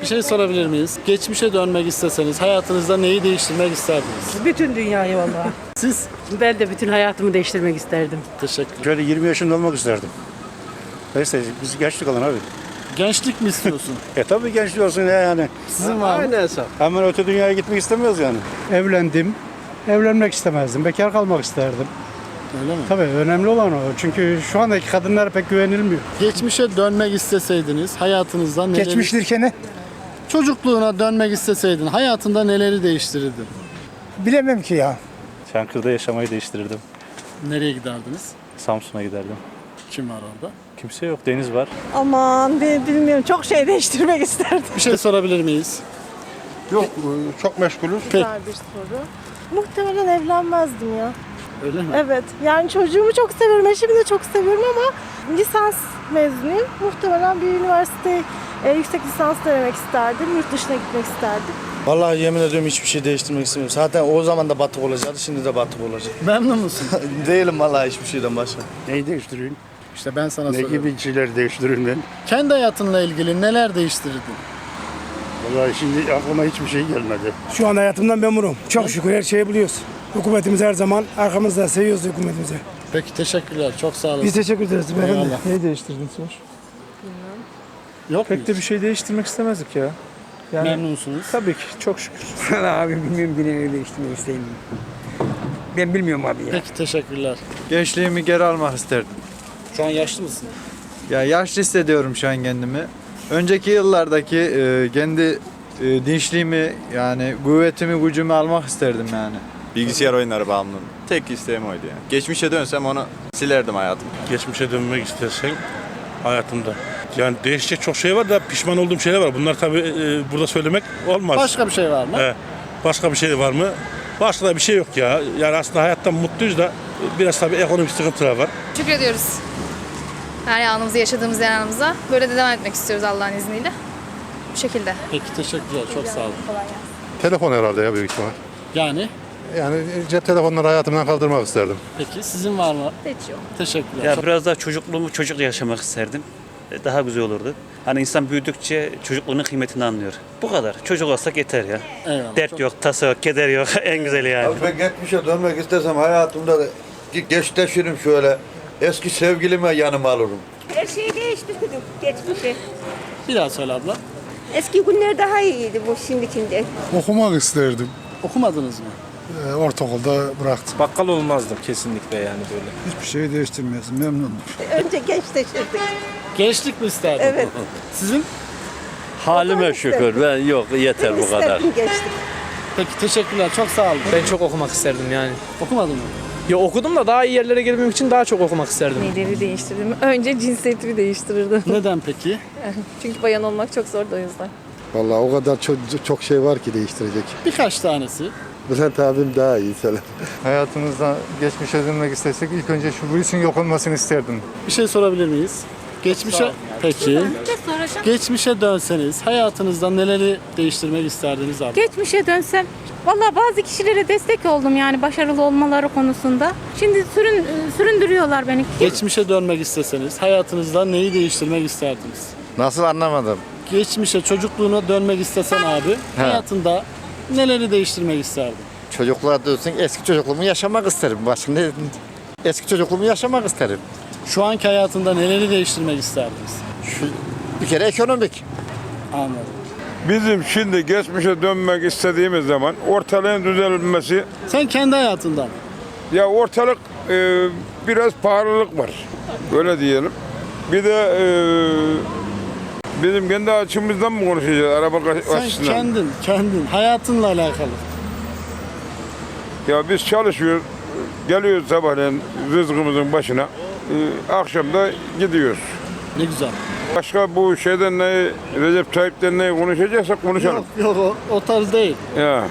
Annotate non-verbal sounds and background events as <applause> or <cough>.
Bir şey sorabilir miyiz? Geçmişe dönmek isteseniz hayatınızda neyi değiştirmek isterdiniz? Bütün dünyayı vallahi. Siz? Ben de bütün hayatımı değiştirmek isterdim. Teşekkür Şöyle 20 yaşında olmak isterdim. Neyse biz gençlik olan abi. Gençlik mi istiyorsun? <laughs> E tabii gençlik olsun ya yani. Sizin var mı? Hemen öte dünyaya gitmek istemiyoruz yani. Evlendim. Evlenmek istemezdim. Bekar kalmak isterdim. Öyle mi? Tabii önemli olan o. Çünkü şu andaki kadınlara pek güvenilmiyor. Geçmişe dönmek isteseydiniz hayatınızda neleri... Geçmiştirken ne? Çocukluğuna dönmek isteseydin hayatında neleri değiştirirdin? Bilemem ki ya. Çankırı'da yaşamayı değiştirirdim. Nereye giderdiniz? Samsun'a giderdim. Kim var orada? Kimse yok, deniz var. Aman bilmiyorum çok şey <laughs> değiştirmek isterdim. Bir şey sorabilir miyiz? Yok çok meşgulüz. Peki. Güzel bir soru. Muhtemelen evlenmezdim ya. Öyle mi? Evet yani çocuğumu çok seviyorum, eşimi de çok seviyorum ama lisans mezunuyum. Muhtemelen bir üniversite e, yüksek lisans denemek isterdim, yurt dışına gitmek isterdim. Vallahi yemin ediyorum hiçbir şey değiştirmek istemiyorum. Zaten o zaman da batık olacaktı, şimdi de batık olacak. Memnun musun? <laughs> Değilim vallahi hiçbir şeyden başka. Neyi değiştireyim? işte ben sana Ne soruyorum. gibi şeyler değiştireyim ben? Kendi hayatınla ilgili neler değiştirirdin? Vallahi şimdi aklıma hiçbir şey gelmedi. Şu an hayatımdan memnunum. Çok şükür her şeyi biliyoruz. Hükümetimiz her zaman arkamızda seviyoruz hükümetimizi. Peki teşekkürler. Çok sağ olun. Biz teşekkür ederiz beyefendi. Eyvallah. Neyi değiştirdin sonuç? Yok Pek de bir şey değiştirmek istemezdik ya. Yani Memnunsunuz. tabii ki çok şükür. <laughs> abi bilmiyorum ki neyi değiştirmek isteyeyim. Ben bilmiyorum abi ya. Peki teşekkürler. Gençliğimi geri almak isterdim. Şu an yaşlı mısın? Ya yaşlı hissediyorum şu an kendimi. Önceki yıllardaki e, kendi e, dinçliğimi yani kuvvetimi gücümü almak isterdim yani. Bilgisayar oyunları bağımlıyım. Tek isteğim oydu yani. Geçmişe dönsem onu silerdim hayatım. geçmişe dönmek istersen hayatımda. Yani değişecek çok şey var da pişman olduğum şeyler var. Bunlar tabii e, burada söylemek olmaz. Başka bir şey var mı? He, başka bir şey var mı? Başka da bir şey yok ya. Yani aslında hayattan mutluyuz da biraz tabii ekonomik sıkıntılar var. Şükür ediyoruz. Her anımızı yaşadığımız her anımıza. Böyle de devam etmek istiyoruz Allah'ın izniyle. Bu şekilde. Peki teşekkürler. Çok sağ olun. Telefon herhalde ya büyük ihtimal. Yani Yani cep telefonları hayatımdan kaldırmak isterdim. peki sizin var mı? Hiç yok. Teşekkürler. Ya biraz daha çocukluğumu çocukla yaşamak isterdim. E, Daha güzel olurdu. Hani insan büyüdükçe çocukluğunun kıymetini anlıyor. Bu kadar. Çocuk olsak yeter ya. Eyvallah. Dert yok, tasa yok, keder yok. <laughs> en güzeli yani. ben geçmişe dönmek istesem hayatımda da geçteşirim şöyle. Eski sevgilime yanıma alırım. Her şeyi değiştirdim geçmişe. Bir daha söyle abla. Eski günler daha iyiydi bu şimdikinde. Okumak isterdim. Okumadınız mı? ortaokulda bıraktım. Bakkal olmazdım kesinlikle yani böyle. Hiçbir şey değiştirmiyorsun memnunum. <laughs> Önce gençleşirdik. Gençlik mi isterdin? Evet. <laughs> Sizin? Halime şükür. Ben yok yeter bu kadar. Gençlik. Peki teşekkürler. Çok sağ olun. Ben çok okumak isterdim yani. Okumadın mı? Ya okudum da daha iyi yerlere gelmek için daha çok okumak isterdim. Neleri değiştirdim? Önce cinsiyetimi değiştirirdim. <laughs> Neden peki? Çünkü bayan olmak çok zor da o yüzden. Vallahi o kadar çok, çok şey var ki değiştirecek. Birkaç tanesi. Bülent abim daha iyi selam. Hayatımızda geçmişe dönmek istesek ilk önce şu virüsün yok olmasını isterdim. Bir şey sorabilir miyiz? Geçmişe Peki. Geçmişe dönseniz hayatınızda neleri değiştirmek isterdiniz abi? Geçmişe dönsem Valla bazı kişilere destek oldum yani başarılı olmaları konusunda. Şimdi sürün, süründürüyorlar beni. Geçmişe dönmek isteseniz hayatınızda neyi değiştirmek isterdiniz? Nasıl anlamadım? Geçmişe çocukluğuna dönmek istesen abi hayatında neleri değiştirmek isterdin? Çocukluğa dönsün eski çocukluğumu yaşamak isterim. Başka ne? Eski çocukluğumu yaşamak isterim. Şu anki hayatında neleri değiştirmek isterdiniz? Şu, bir kere ekonomik. Anladım. Bizim şimdi geçmişe dönmek istediğimiz zaman ortalığın düzelmesi Sen kendi hayatından. ya ortalık e, biraz pahalılık var. Böyle diyelim. Bir de e, bizim kendi açımızdan mı konuşacağız araba Sen açısından? kendin, kendin, hayatınla alakalı. Ya biz çalışıyoruz, geliyoruz sabahleyin rızkımızın başına, akşam da gidiyoruz. Ne güzel. Başka bu şeyden ne, Recep Tayyip'ten ne konuşacaksak konuşalım. Yok yok o, o tarz değil. Ya.